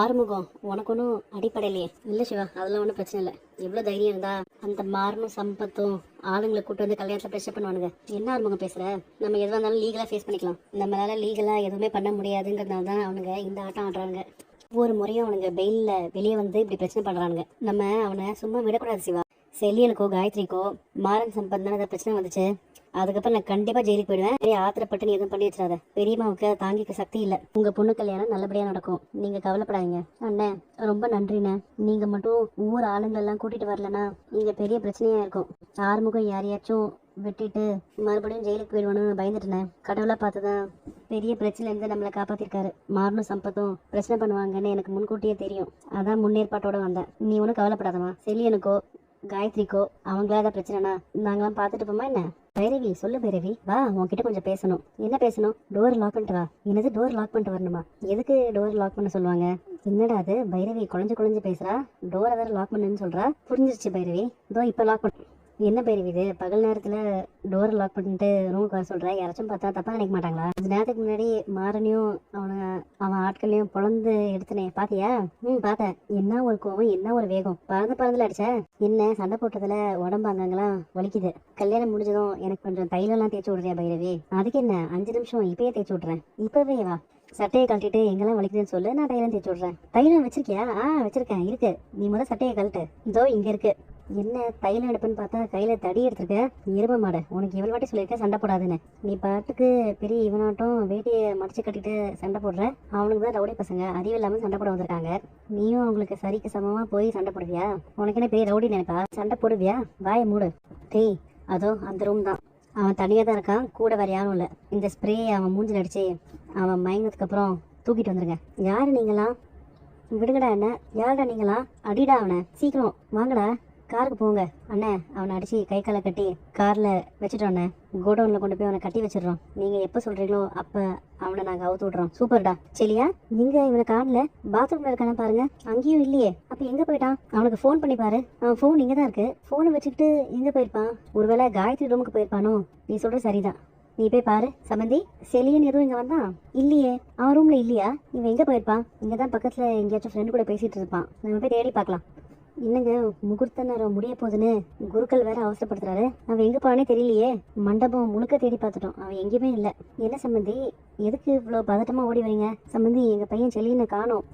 ஆறுமுகம். உனக்கு ஒன்றும் அடிப்படையிலையே இல்லை சிவா அதெல்லாம் ஒன்றும் பிரச்சனை இல்லை. எவ்வளோ தைரியம் இருந்தா அந்த மாறனும் சம்பத்தும் ஆளுங்களை கூட்டு வந்து கல்யாணத்தில் ப்ரெஷர் பண்ணுவானுங்க. என்ன ஆறுமுகம் பேசுகிற நம்ம எதுவாக இருந்தாலும் லீகலாக ஃபேஸ் பண்ணிக்கலாம். நம்மளால லீகலாக எதுவுமே பண்ண முடியாதுங்கிறதுனால தான் அவனுங்க இந்த ஆட்டம் ஆடுறானுங்க. ஒவ்வொரு முறையும் அவனுங்க வெயிலில் வெளியே வந்து இப்படி பிரச்சனை பண்ணுறானுங்க நம்ம அவனை சும்மா விடக்கூடாது சிவா. செல்லியனுக்கோ காயத்ரிக்கோ மாறன் சம்பத் தானே பிரச்சனை வந்துச்சு? அதுக்கப்புறம் நான் கண்டிப்பா ஜெயிலுக்கு போயிடுவேன். பெரிய ஆத்திரப்பட்டு நீ எதுவும் பண்ணி வச்சிடாத. பெரியம்மாவுக்கு தாங்கிக்க சக்தி இல்ல. உங்க பொண்ணு கல்யாணம் நல்லபடியா நடக்கும். நீங்க கவலைப்படாதீங்க. அண்ணே ரொம்ப நன்றிண்ணே. நீங்க மட்டும் ஊர் ஆளுங்க எல்லாம் கூட்டிட்டு வரலனா பெரிய பிரச்சனையா இருக்கும். ஆறுமுகம் யாரையாச்சும் வெட்டிட்டு மறுபடியும் ஜெயிலுக்கு போயிடுவானு பயந்துட்டேன். பார்த்து பார்த்துதான் பெரிய பிரச்சனை இருந்து நம்மளை காப்பாத்திருக்காரு. மாறனும் சம்பத்தும் பிரச்சனை பண்ணுவாங்கன்னு எனக்கு முன்கூட்டியே தெரியும். அதான் முன்னேற்பாட்டோட வந்தேன். நீ ஒன்றும் கவலைப்படாதம்மா. செல்லியனுக்கோ காயத்ரிக்கோ அவங்களா ஏதாவது பிரச்சனைனா நாங்களாம் பார்த்துட்டு போமா என்ன? பைரவி சொல்லு பைரவி. வா உன்கிட்ட கொஞ்சம் பேசணும். என்ன பேசணும்? டோர் லாக் பண்ணிட்டு வா. என்னது டோர் லாக் பண்ணிட்டு வரணுமா? எதுக்கு டோர் லாக் பண்ண சொல்லுவாங்க? என்னடா அது? பைரவி குழஞ்சு குழஞ்சு பேசுறா. டோரை வேற லாக் பண்ணுன்னு சொல்றா. புரிஞ்சிருச்சு பைரவி. இதோ இப்போ லாக் பண்ண. என்ன பைரவி இது? பகல் நேரத்தில் டோர் லாக் பண்ணிட்டு ரூம் வர சொல்கிற யாராச்சும் பார்த்தா தப்பாக நினைக்க மாட்டாங்களா? கொஞ்ச நேரத்துக்கு முன்னாடி மாறனையும் அவன அவன் ஆட்களையும் பொழந்து எடுத்தனே. பார்த்தியா ம் பார்த்தேன் என்ன ஒரு கோவம் என்ன ஒரு வேகம். பறந்து பறந்துல அடிச்ச? என்ன சண்டை போட்டதில் உடம்பு அங்கங்கெல்லாம் வலிக்குது. கல்யாணம் முடிஞ்சதும் எனக்கு கொஞ்சம் தைலம்லாம் தேய்ச்சி விடுறியா பைரவி? அதுக்கு என்ன? அஞ்சு நிமிஷம் இப்பயே தேய்ச்சி விட்றேன் இப்போவே வா. சட்டையை கழட்டிட்டு எங்கெல்லாம் வலிக்குதுன்னு சொல்லு நான் தைலம் தேய்ச்சி விட்றேன். தைலம் வச்சிருக்கியா? ஆ வச்சிருக்கேன். இருக்கு. நீ முதல் சட்டையை கழட்டு. இதோ இங்கே இருக்கு. என்ன தைலம் எடுப்புன்னு பார்த்தா கையில் தடி எடுத்திருக்க. எரும மாடு. உனக்கு இவள் வாட்டி சொல்லியிருக்க சண்டை போடாதுன்னு. நீ பாட்டுக்கு பெரிய இவனாட்டம் வேட்டியை மடிச்சு கட்டிட்டு சண்டை போடுற. அவனுக்கு தான் ரவுடி பசங்க. அறிவு இல்லாமல் சண்டை போட வந்திருக்காங்க. நீயும் அவங்களுக்கு சரிக்கு சமமாக போய் சண்டை போடுவியா? உனக்கு என்ன பெரிய ரவுடி நினைப்பா? சண்டை போடுவியா? வாயை மூடு. டேய் அதோ அந்த ரூம் தான். அவன் தனியாக தான் இருக்கான். கூட வேற யாரும் இல்லை. இந்த ஸ்ப்ரே அவன் மூஞ்சில் அடிச்சு அவன் மயங்கினதுக்கப்புறம் தூக்கிட்டு வந்துருங்க. யார் நீங்களா விடுங்கடா என்ன? யாருடா நீங்களா அடிடா அவனை. சீக்கிரம். வாங்கடா. காருக்கு போங்க. அண்ணே அவனை அடிச்சு கை காலை கட்டி கார்ல வச்சுட்டோண்ணே கோடவுன்ல கொண்டு போய் அவனை கட்டி வச்சிடுறோம். நீங்க எப்ப சொல்றீங்களோ அப்ப அவனை நாங்க அவுத்து விடுறோம் சூப்பர்டா சரியா? இங்கே இவனை காணல பாத்ரூம்ல இருக்கானே பாருங்க. அங்கேயும் இல்லையே. அப்ப எங்க போயிட்டான்? அவனுக்கு ஃபோன் பண்ணி பாரு. அவன் ஃபோன் இங்கே தான் இருக்கு ஃபோனை வச்சுக்கிட்டு எங்க போயிருப்பான்? ஒருவேளை காயத்ரி ரூமுக்கு போயிருப்பானோ? நீ சொல்றது சரிதான். நீ போய் பாரு. சமந்தி செலியன் எதுவும் இங்க வந்தான்? இல்லையே. அவன் ரூம்ல இல்லையா? இவன் எங்க போயிருப்பான்? இங்கே தான் பக்கத்துல எங்கேயாச்சும் ஃப்ரெண்டு கூட பேசிட்டு இருப்பான். நம்ம போய் தேடி பார்க்கலாம். என்னங்க முகூர்த்த நேரம் முடிய போகுதுன்னு குருக்கள் வேற அவசரப்படுத்துறாரு. அவன் எங்க தெரியலையே. மண்டபம் முழுக்க தேடி பார்த்துட்டோம். அவன் எங்கேயுமே இல்லை. என்ன சம்பந்தி? எதுக்கு இவ்வளோ பதட்டமா ஓடி வரீங்க சம்மந்தி எங்க பையன் செலியனை காணோம்.